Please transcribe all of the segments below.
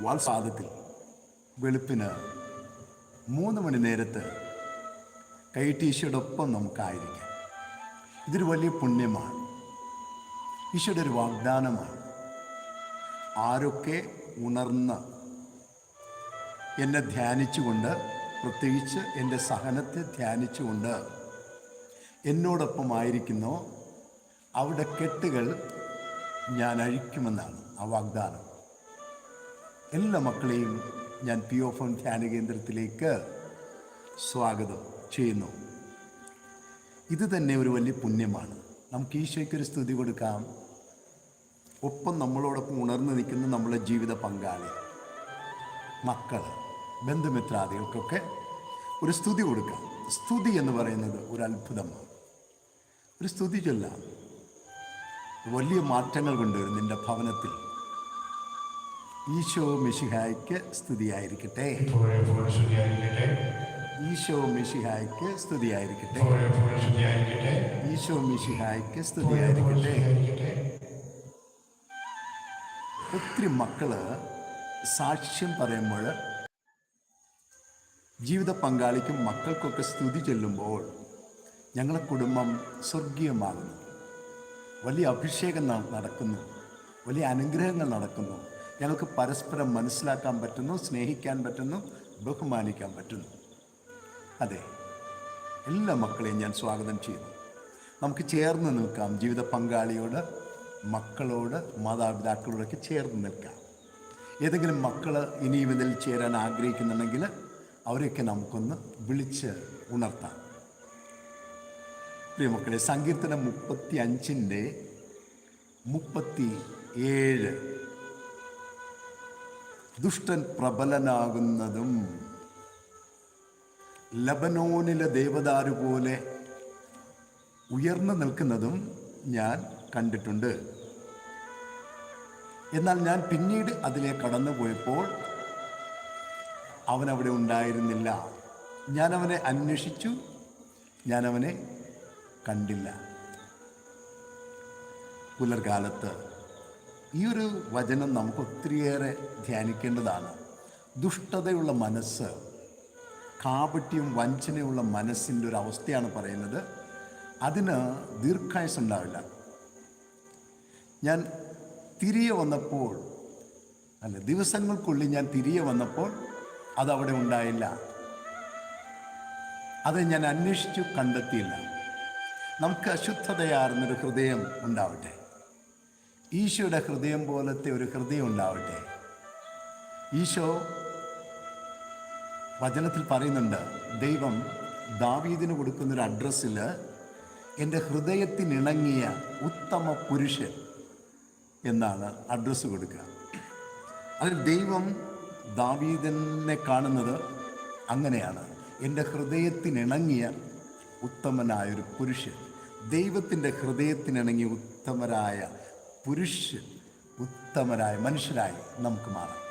വാത്സാദത്തിൽ വെളുപ്പിന് മൂന്ന് മണി നേരത്ത് കൈട്ടീശയോടൊപ്പം നമുക്കായിരിക്കാം. ഇതൊരു വലിയ പുണ്യമാണ്. ഈശോയുടെ ഒരു വാഗ്ദാനമാണ്. ആരൊക്കെ ഉണർന്ന് എന്നെ ധ്യാനിച്ചുകൊണ്ട് പ്രത്യേകിച്ച് എന്റെ സഹനത്തെ ധ്യാനിച്ചുകൊണ്ട് എന്നോടൊപ്പം എന്നോടൊപ്പമായിരിക്കുന്നോ അവിടെ കെട്ടുകൾ ഞാൻ അഴിക്കുമെന്നാണ് ആ വാഗ്ദാനം. എല്ലാ മക്കളെയും ഞാൻ പി ഒ ഫോൺ ധ്യാന കേന്ദ്രത്തിലേക്ക് സ്വാഗതം ചെയ്യുന്നു. ഇത് തന്നെ ഒരു വലിയ പുണ്യമാണ്. നമുക്ക് ഈശോയ്ക്കൊരു സ്തുതി കൊടുക്കാം. ഒപ്പം നമ്മളോടൊപ്പം ഉണർന്നു നിൽക്കുന്ന നമ്മളെ ജീവിത പങ്കാളി മക്കൾ ബന്ധുമിത്രാദികൾക്കൊക്കെ ഒരു സ്തുതി കൊടുക്കാം. സ്തുതി എന്ന് പറയുന്നത് ഒരു അത്ഭുതമാണ്. ഒരു സ്തുതി ചൊല്ലാം. വലിയ മാറ്റങ്ങൾ കൊണ്ടുവരും നിന്റെ ഭവനത്തിൽ. ഈശോ മിശിഹായ്ക്ക് സ്തുതിയായിരിക്കട്ടെ. ഈശോ മിശിഹായ്ക്ക് സ്തുതിയായിരിക്കട്ടെ. ഈശോ മിശിഹായ്ക്ക് സ്തുതിയായിരിക്കട്ടെ. ഒത്തിരി മക്കൾ സാക്ഷ്യം പറയുമ്പോൾ ജീവിത പങ്കാളിക്കും മക്കൾക്കൊക്കെ സ്തുതി ചെല്ലുമ്പോൾ ഞങ്ങളെ കുടുംബം സ്വർഗീയമാകുന്നു. വലിയ അഭിഷേകം നടക്കുന്നു. വലിയ അനുഗ്രഹങ്ങൾ നടക്കുന്നു. ഞങ്ങൾക്ക് പരസ്പരം മനസ്സിലാക്കാൻ പറ്റുന്നു സ്നേഹിക്കാൻ പറ്റുന്നു ബഹുമാനിക്കാൻ പറ്റുന്നു. അതെ എല്ലാ മക്കളെയും ഞാൻ സ്വാഗതം ചെയ്യുന്നു. നമുക്ക് ചേർന്ന് നിൽക്കാം ജീവിത പങ്കാളിയോട് മക്കളോട് മാതാപിതാക്കളോടൊക്കെ ചേർന്ന് നിൽക്കാം. ഏതെങ്കിലും മക്കൾ ഇനിയും ഇതിൽ ചേരാൻ ആഗ്രഹിക്കുന്നുണ്ടെങ്കിൽ അവരെയൊക്കെ നമുക്കൊന്ന് വിളിച്ച് ഉണർത്താം. പ്രിയ മക്കളെ സങ്കീർത്തനം മുപ്പത്തി അഞ്ചിന്റെ മുപ്പത്തി ഏഴ് ദുഷ്ടൻ പ്രബലനാകുന്നതും ലബനോനിലെ ദേവദാരു പോലെ ഉയർന്നു നിൽക്കുന്നതും ഞാൻ കണ്ടിട്ടുണ്ട്. എന്നാൽ ഞാൻ പിന്നീട് അതിലെ കടന്നു പോയപ്പോൾ അവനവിടെ ഉണ്ടായിരുന്നില്ല. ഞാൻ അവനെ അന്വേഷിച്ചു ഞാൻ അവനെ കണ്ടില്ല. പുലർകാലത്ത് ഈ ഒരു വചനം നമുക്ക് ഒത്തിരിയേറെ ധ്യാനിക്കേണ്ടതാണ്. ദുഷ്ടതയുള്ള മനസ്സ് കാപട്യം വഞ്ചനയുള്ള മനസ്സിന്റെ ഒരു അവസ്ഥയാണ് പറയുന്നത്. അതിന് ദീർഘായുസ് ഉണ്ടാവില്ല. ഞാൻ തിരികെ വന്നപ്പോൾ അല്ല ദിവസങ്ങൾക്കുള്ളിൽ ഞാൻ തിരികെ വന്നപ്പോൾ അതവിടെ ഉണ്ടായില്ല. അത് ഞാൻ അന്വേഷിച്ചു കണ്ടെത്തിയില്ല. നമുക്ക് അശുദ്ധതയാർന്നൊരു ഹൃദയം ഉണ്ടാവട്ടെ. ഈശോയുടെ ഹൃദയം പോലത്തെ ഒരു ഹൃദയം ഉണ്ടാവട്ടെ. ഈശോ വചനത്തിൽ പറയുന്നുണ്ട് ദൈവം ദാവീദിന് കൊടുക്കുന്നൊരു അഡ്രസ്സിൽ എന്റെ ഹൃദയത്തിനിണങ്ങിയ ഉത്തമ പുരുഷൻ എന്നാണ് അഡ്രസ്സ് കൊടുക്കുക. അതിൽ ദൈവം ദാവീദനെ കാണുന്നത് അങ്ങനെയാണ്. എന്റെ ഹൃദയത്തിനിണങ്ങിയ ഉത്തമനായൊരു പുരുഷൻ ദൈവത്തിന്റെ ഹൃദയത്തിനിണങ്ങിയ ഉത്തമരായ പുരുഷൻ ഉത്തമരായ മനുഷ്യരായി നമുക്ക് മാറാം.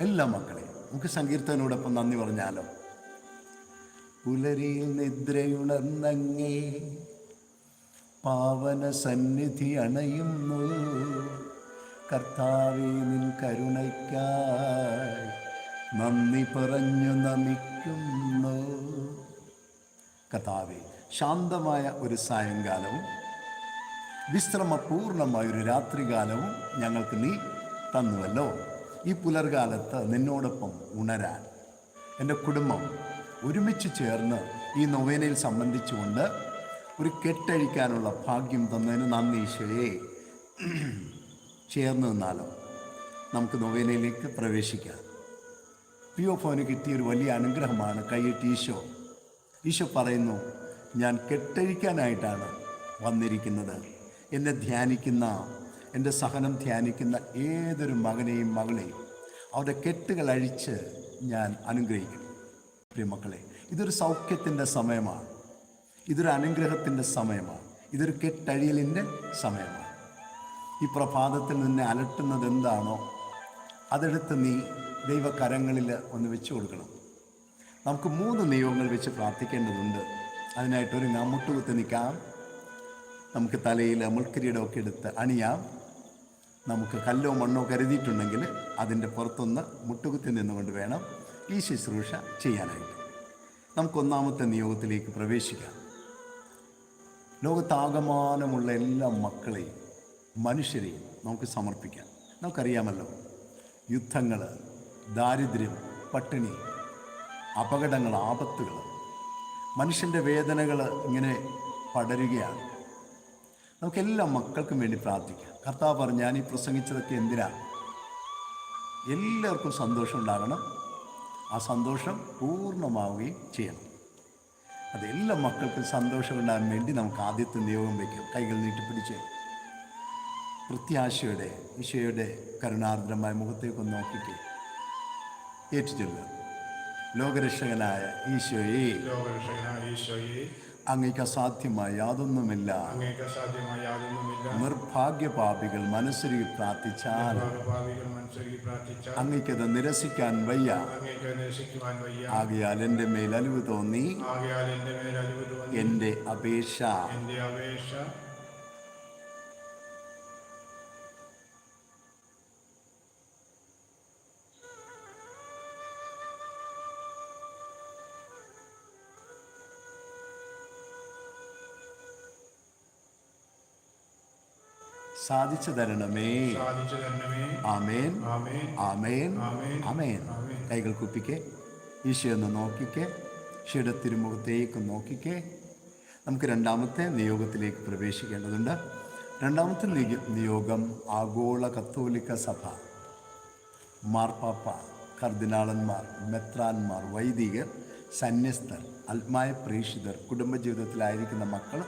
എല്ലാ മക്കളെ നമുക്ക് സങ്കീർത്തനോടൊപ്പം നന്ദി പറഞ്ഞാലോ? പുലരിയിൽ നിദ്രയുണർന്നങ്ങേ പാവന സന്നിധി അണയുന്നു. കർത്താവേ നിൻ കരുണയ്ക്കായി നന്ദി പറഞ്ഞു നമിക്കുന്നു. കർത്താവേ ശാന്തമായ ഒരു സായങ്കാലവും വിശ്രമപൂർണമായ ഒരു രാത്രികാലവും ഞങ്ങൾക്ക് നീ തന്നുവല്ലോ. ഈ പുലർകാലത്ത് നിന്നോടൊപ്പം ഉണരാൻ. എന്റെ കുടുംബം ഒരുമിച്ച് ചേർന്ന് ഈ നൊവേനയിൽ സംബന്ധിച്ചുകൊണ്ട് ഒരു കെട്ടഴിക്കാനുള്ള ഭാഗ്യം തന്നതിന് നന്ദി ഈശോയെ. ചേർന്ന് നിന്നാലോ? നമുക്ക് നൊവേനയിലേക്ക് പ്രവേശിക്കാം. പി ഒ ഫോന് കിട്ടിയൊരു വലിയ അനുഗ്രഹമാണ് കൈയിട്ട് ഈശോ. ഈശോ പറയുന്നു ഞാൻ കെട്ടഴിക്കാനായിട്ടാണ് വന്നിരിക്കുന്നത്. എന്നെ ധ്യാനിക്കുന്ന എന്റെ സഹനം ധ്യാനിക്കുന്ന ഏതൊരു മകനെയും മകളെയും അവരുടെ കെട്ടുകൾ അഴിച്ച് ഞാൻ അനുഗ്രഹിക്കും. പ്രിയമക്കളെ ഇതൊരു സൗഖ്യത്തിന്റെ സമയമാണ്. ഇതൊരു അനുഗ്രഹത്തിന്റെ സമയമാണ്. ഇതൊരു കെട്ടഴിയലിന്റെ സമയമാണ്. ഈ പ്രഭാതത്തിൽ നിന്നെ അലട്ടുന്നത് എന്താണോ അതെടുത്ത് നീ ദൈവകരങ്ങളിൽ ഒന്ന് വെച്ച് കൊടുക്കണം. നമുക്ക് മൂന്ന് നിയമങ്ങൾ വെച്ച് പ്രാർത്ഥിക്കേണ്ടതുണ്ട്. അതിനായിട്ടൊരു മുട്ടുകുത്തി നിൽക്കാം. നമുക്ക് തലയിൽ മുൾക്കിരീടമൊക്കെ എടുത്ത് അണിയാം. നമുക്ക് കല്ലോ മണ്ണോ കരുതിയിട്ടുണ്ടെങ്കിൽ അതിന്റെ പുറത്തൊന്ന് മുട്ടുകുത്തി നിന്നുകൊണ്ട് വേണം ഈ ശുശ്രൂഷ ചെയ്യാനായിട്ട്. നമുക്കൊന്നാമത്തെ നിയോഗത്തിലേക്ക് പ്രവേശിക്കാം. ലോകത്താകമാനമുള്ള എല്ലാ മക്കളെയും മനുഷ്യരെയും നമുക്ക് സമർപ്പിക്കാം. നമുക്കറിയാമല്ലോ യുദ്ധങ്ങൾ ദാരിദ്ര്യം പട്ടിണി അപകടങ്ങൾ ആപത്തുകൾ മനുഷ്യന്റെ വേദനകൾ ഇങ്ങനെ പടരുകയാണ്. നമുക്ക് എല്ലാ മക്കൾക്കും വേണ്ടി പ്രാർത്ഥിക്കാം. കർത്താവ് പറഞ്ഞു ഞാൻ ഈ പ്രസംഗിച്ചതൊക്കെ എന്തിനാ? എല്ലാവർക്കും സന്തോഷം ഉണ്ടാകണം. ആ സന്തോഷം പൂർണമാവുകയും ചെയ്യണം. അതെല്ലാ മക്കൾക്കും സന്തോഷം ഉണ്ടാകാൻ വേണ്ടി നമുക്ക് ആദ്യത്തെ നിയോഗം വയ്ക്കും. കൈകൾ നീട്ടിപ്പിടിച്ച് പ്രത്യാശയുടെ ഈശോയുടെ കരുണാർദ്രമായ മുഖത്തേക്കൊന്ന് നോക്കിയിട്ട് ഏറ്റുചൊല്ലുക ലോകരക്ഷകനായ ഈശോയെ. ലോകരക്ഷകനായ ഈശോയെ. അങ്ങേക്ക് അസാധ്യമായ യാതൊന്നുമില്ല. നിർഭാഗ്യപാപികൾ മനസ്സുരുകി പ്രാർത്ഥിച്ചാൽ അങ്ങേക്കത് നിരസിക്കാൻ വയ്യ. ആകയാൽ എന്റെ മേൽ അലിവ് തോന്നി. എന്റെ അപേക്ഷ സാധിച്ചു തരണമേ ആമേൻ. ആമേൻ. ആമേൻ. കൈകൾ കുപ്പിക്കെ. ഈശോ ഒന്ന് നോക്കിക്കെ. ഈശോയുടെ തിരുമുഖത്തേക്ക് നോക്കിക്കെ. നമുക്ക് രണ്ടാമത്തെ നിയോഗത്തിലേക്ക് പ്രവേശിക്കേണ്ടതുണ്ട്. രണ്ടാമത്തെ നിയോഗം ആഗോള കത്തോലിക്ക സഭ. മാർപ്പാപ്പ കർദിനാളന്മാർ മെത്രാന്മാർ വൈദികർ സന്യസ്തർ ആത്മായ പ്രേക്ഷിതർ കുടുംബജീവിതത്തിലായിരിക്കുന്ന മക്കൾ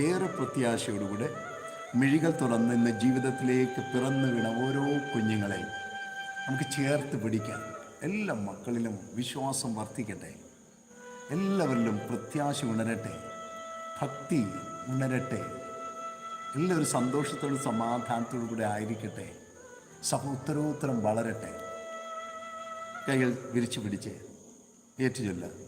ഏറെ പ്രത്യാശയോടുകൂടെ മിഴികൾ തുറന്ന് ഇന്ന് ജീവിതത്തിലേക്ക് പിറന്നു വീണ ഓരോ കുഞ്ഞുങ്ങളെയും നമുക്ക് ചേർത്ത് പിടിക്കാം. എല്ലാ മക്കളിലും വിശ്വാസം വർദ്ധിക്കട്ടെ. എല്ലാവരിലും പ്രത്യാശ ഉണരട്ടെ. ഭക്തി ഉണരട്ടെ. എല്ലാവരും സന്തോഷത്തോടും സമാധാനത്തോടും കൂടെ ആയിരിക്കട്ടെ. സഭ ഉത്തരോത്തരം വളരട്ടെ. കൈകൾ വിരിച്ചു പിടിച്ച് ഏറ്റുചൊല്ല.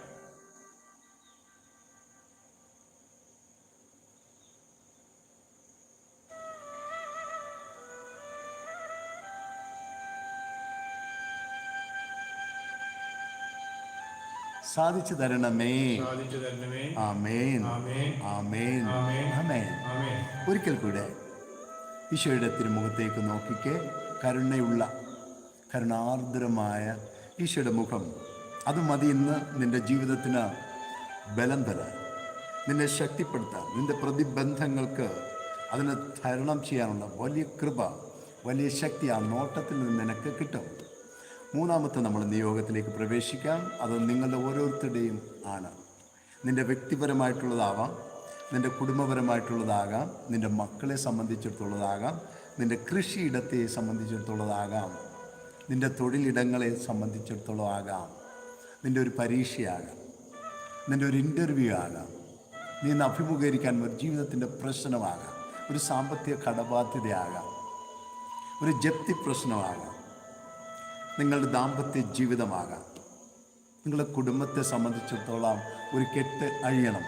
സാധിച്ചു തരണമേ. സാധിച്ചു തരണമേ. ആമേൻ. ആമേൻ. ആമേൻ. ആമേൻ. ആമേൻ. ആമേൻ. ഒരിക്കൽ കൂടെ ഈശോയുടെ തിരുമുഖത്തേക്ക് നോക്കിക്ക്. കരുണയുള്ള കരുണാർദ്രമായ ഈശോയുടെ മുഖം. അത് മതി ഇന്ന് നിന്റെ ജീവിതത്തിന് ബലം തരാൻ. നിന്നെ ശക്തിപ്പെടുത്താൻ നിന്റെ പ്രതിബന്ധങ്ങൾക്ക് അതിനെ തരണം ചെയ്യാനുള്ള വലിയ കൃപ വലിയ ശക്തി ആ നോട്ടത്തിൽ നിന്ന് നിനക്ക് കിട്ടും. മൂന്നാമത്തെ നമ്മൾ നിയോഗത്തിലേക്ക് പ്രവേശിക്കാം. അത് നിങ്ങളുടെ ഓരോരുത്തരുടെയും ആണ് നിന്റെ വ്യക്തിപരമായിട്ടുള്ളതാവാം നിന്റെ കുടുംബപരമായിട്ടുള്ളതാകാം നിന്റെ മക്കളെ സംബന്ധിച്ചിടത്തുള്ളതാകാം നിന്റെ കൃഷിയിടത്തെ സംബന്ധിച്ചിടത്തുള്ളതാകാം നിന്റെ തൊഴിലിടങ്ങളെ സംബന്ധിച്ചിടത്തോളം ആകാം നിന്റെ ഒരു പരീക്ഷയാകാം നിന്റെ ഒരു ഇന്റർവ്യൂ ആകാം നീ ഇന്ന് അഭിമുഖീകരിക്കാൻ ഒരു ജീവിതത്തിന്റെ പ്രശ്നമാകാം ഒരു സാമ്പത്തിക കടബാധ്യതയാകാം ഒരു ജപ്തി പ്രശ്നമാകാം. നിങ്ങളുടെ ദാമ്പത്യ ജീവിതമാകാം. നിങ്ങളുടെ കുടുംബത്തെ സംബന്ധിച്ചിടത്തോളം ഒരു കെട്ട് അഴിയണം.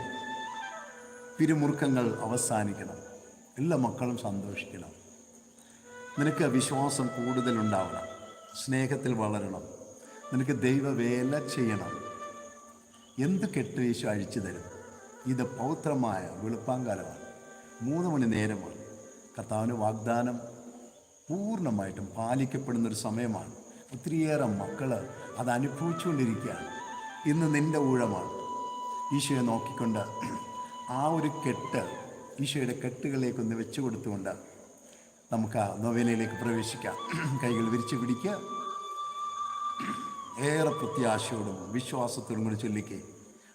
പിരിമുറുക്കങ്ങൾ അവസാനിക്കണം. എല്ലാ മക്കളും സന്തോഷിക്കണം. നിനക്ക് വിശ്വാസം കൂടുതലുണ്ടാവണം. സ്നേഹത്തിൽ വളരണം. നിനക്ക് ദൈവവേല ചെയ്യണം. എന്ത് കെട്ട് വീശു അഴിച്ചു തരും? ഇത് പൗത്രമായ വെളുപ്പാങ്കാലമാണ്. മൂന്ന് മണി നേരമാണ് കർത്താവിന് വാഗ്ദാനം പൂർണമായിട്ടും പാലിക്കപ്പെടുന്നൊരു സമയമാണ്. ഒത്തിരിയേറെ മക്കൾ അത് അനുഭവിച്ചുകൊണ്ടിരിക്കുകയാണ്. ഇന്ന് നിന്റെ ഊഴമാണ്. ഈശോയെ നോക്കിക്കൊണ്ട് ആ ഒരു കെട്ട് ഈശോയുടെ കെട്ടുകളിലേക്കൊന്ന് വെച്ചു കൊടുത്തുകൊണ്ട് നമുക്ക് ആ നൊവേലയിലേക്ക് പ്രവേശിക്കാം. കൈകൾ വിരിച്ചു പിടിക്കുക. ഏറെ പ്രത്യാശയോടും വിശ്വാസത്തോടും കൂടി ചൊല്ലിക്കേ.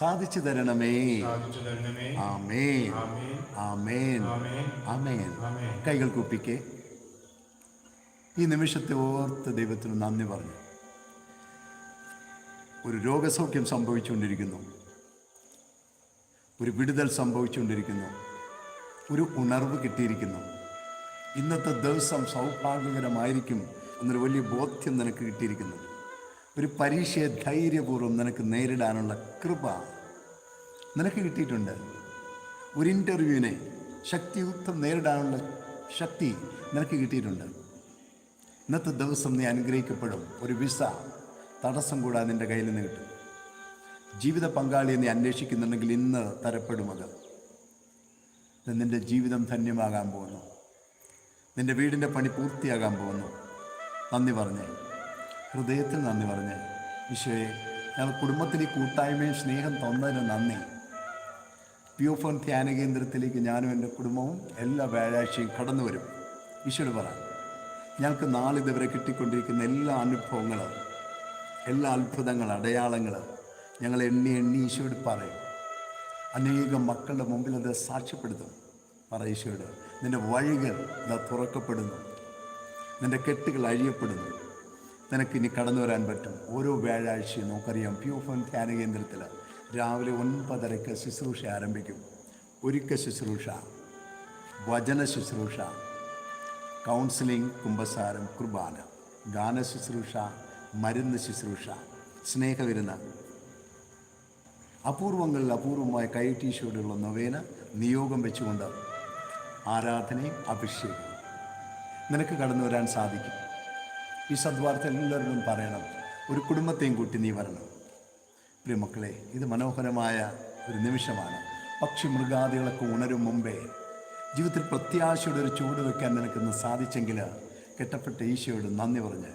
സാധിച്ചു തരണമേ. ആമേൻ. ആമേൻ. ആമേൻ. കൈകൾ കുപ്പിക്ക്. ഈ നിമിഷത്തെ ഓർത്ത് ദൈവത്തിന് നന്ദി പറഞ്ഞു. ഒരു രോഗസൗഖ്യം സംഭവിച്ചുകൊണ്ടിരിക്കുന്നു. ഒരു വിടുതൽ സംഭവിച്ചുകൊണ്ടിരിക്കുന്നു. ഒരു ഉണർവ് കിട്ടിയിരിക്കുന്നു. ഇന്നത്തെ ദിവസം സൗഭാഗ്യകരമായിരിക്കും എന്നൊരു വലിയ ബോധ്യം നിനക്ക് കിട്ടിയിരിക്കുന്നു. ഒരു പരീക്ഷയെ ധൈര്യപൂർവം നിനക്ക് നേരിടാനുള്ള കൃപ നിനക്ക് കിട്ടിയിട്ടുണ്ട്. ഒരു ഇന്റർവ്യൂവിനെ ശക്തിയുക്തം നേരിടാനുള്ള ശക്തി നിനക്ക് കിട്ടിയിട്ടുണ്ട്. ഇന്നത്തെ ദിവസം നീ അനുഗ്രഹിക്കപ്പെടും. ഒരു വിസ തടസ്സം കൂടാതെ നിന്റെ കയ്യിൽ നിന്ന് കിട്ടും. ജീവിത പങ്കാളിയെ നീ അന്വേഷിക്കുന്നുണ്ടെങ്കിൽ ഇന്ന് തരപ്പെടും അത് നിന്റെ ജീവിതം ധന്യമാകാൻ പോകുന്നു. നിന്റെ വീടിന്റെ പണി പൂർത്തിയാകാൻ പോകുന്നു. നന്ദി പറഞ്ഞേ. ഹൃദയത്തിൽ നന്ദി പറഞ്ഞ്. ഈശോയെ ഞങ്ങൾ കുടുംബത്തിന് ഈ കൂട്ടായ്മയും സ്നേഹം തന്നതിന് നന്ദി. പ്യൂഫോൺ ധ്യാന കേന്ദ്രത്തിലേക്ക് ഞാനും എന്റെ കുടുംബവും എല്ലാ വ്യാഴാഴ്ചയും കടന്നു വരും. ഈശോട് പറ ഞങ്ങൾക്ക് നാളിതുവരെ കിട്ടിക്കൊണ്ടിരിക്കുന്ന എല്ലാ അനുഭവങ്ങളും എല്ലാ അത്ഭുതങ്ങൾ അടയാളങ്ങൾ ഞങ്ങൾ എണ്ണി എണ്ണി ഈശോയോട് പറയും. അനേകം മക്കളുടെ മുമ്പിൽ അത് സാക്ഷ്യപ്പെടുത്തും. പറ ഈശോട് നിന്റെ വഴികൾ ഇതാ തുറക്കപ്പെടുന്നു. നിന്റെ കെട്ടുകൾ അഴിയപ്പെടുന്നു. നിനക്ക് ഇനി കടന്നു വരാൻ പറ്റും. ഓരോ വ്യാഴാഴ്ചയും നമുക്കറിയാം പ്യൂഫോൺ ധ്യാന കേന്ദ്രത്തിൽ രാവിലെ ഒൻപതരയ്ക്ക് ശുശ്രൂഷ ആരംഭിക്കും. ഒരുക്ക ശുശ്രൂഷ വചന ശുശ്രൂഷ കൗൺസിലിംഗ് കുംഭസാരം കുർബാന ഗാന ശുശ്രൂഷ മരുന്ന് ശുശ്രൂഷ സ്നേഹവിരുന്ന്. അപൂർവങ്ങളിൽ അപൂർവമായ കൈറ്റീശോടുള്ള നൊവേന നിയോഗം വെച്ചുകൊണ്ട് ആരാധനയും അഭിഷേകവും. നിനക്ക് കടന്നു വരാൻ സാധിക്കും. ഈ സദ്വാർത്ത എല്ലാവരോടും പറയണം. ഒരു കുടുംബത്തെയും കൂട്ടി നീ വരണം. പ്രിയമക്കളെ ഇത് മനോഹരമായ ഒരു നിമിഷമാണ്. പക്ഷി മൃഗാദികളൊക്കെ ഉണരും മുമ്പേ ജീവിതത്തിൽ പ്രത്യാശയുടെ ഒരു ചൂട് വെക്കാൻ നിനക്കിന്ന് സാധിച്ചെങ്കിൽ കെട്ടപ്പെട്ട ഈശോയോട് നന്ദി പറഞ്ഞ്.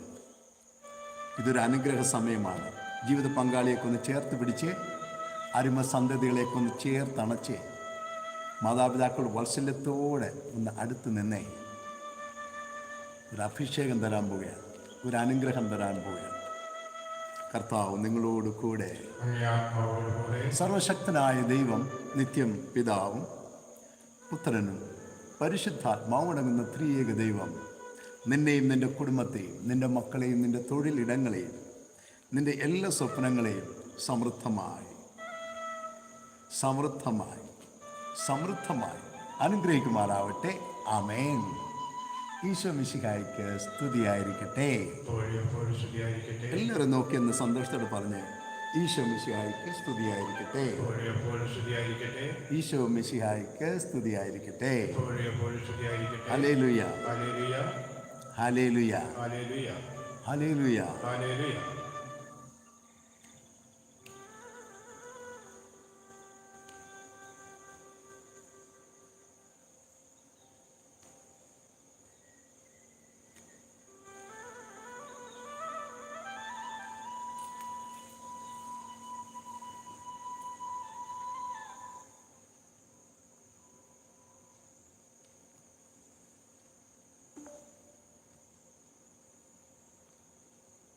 ഇതൊരു അനുഗ്രഹ സമയമാണ്. ജീവിത പങ്കാളിയൊക്കെ ഒന്ന് ചേർത്ത് പിടിച്ച് അരുമ സന്തതികളെയൊക്കെ ഒന്ന് ചേർത്തണച്ച് മാതാപിതാക്കൾ വാത്സല്യത്തോടെ ഒന്ന് അടുത്ത് നിന്നേ. ഒരു അഭിഷേകം തരാൻ പോവുകയാണ്. ഒരു അനുഗ്രഹം തരാൻ പോവുകയാണ്. കർത്താവ് നിങ്ങളോട് കൂടെ. സർവശക്തനായ ദൈവം നിത്യം പിതാവും പുത്രനും പരിശുദ്ധാത്മാവടങ്ങുന്ന ത്രിയേക ദൈവം നിന്നെയും നിന്റെ കുടുംബത്തെയും നിന്റെ മക്കളെയും നിന്റെ തൊഴിലിടങ്ങളെയും നിന്റെ എല്ലാ സ്വപ്നങ്ങളെയും സമൃദ്ധമായി സമൃദ്ധമായി സമൃദ്ധമായി അനുഗ്രഹിക്കുമാറാവട്ടെ. ആമേൻ. ഈശോ മിശിഹായ്ക്ക് സ്തുതിയായിരിക്കട്ടെ. എല്ലാവരും നോക്കി എന്ന് സന്തോഷത്തോടെ പറഞ്ഞ് ഈശോ മിശിഹായിക്ക് സ്തുതിയായിരിക്കട്ടെ. ഈശോ മിശിഹായിക്ക് സ്തുതിയായിരിക്കട്ടെ. Hallelujah hallelujah hallelujah hallelujah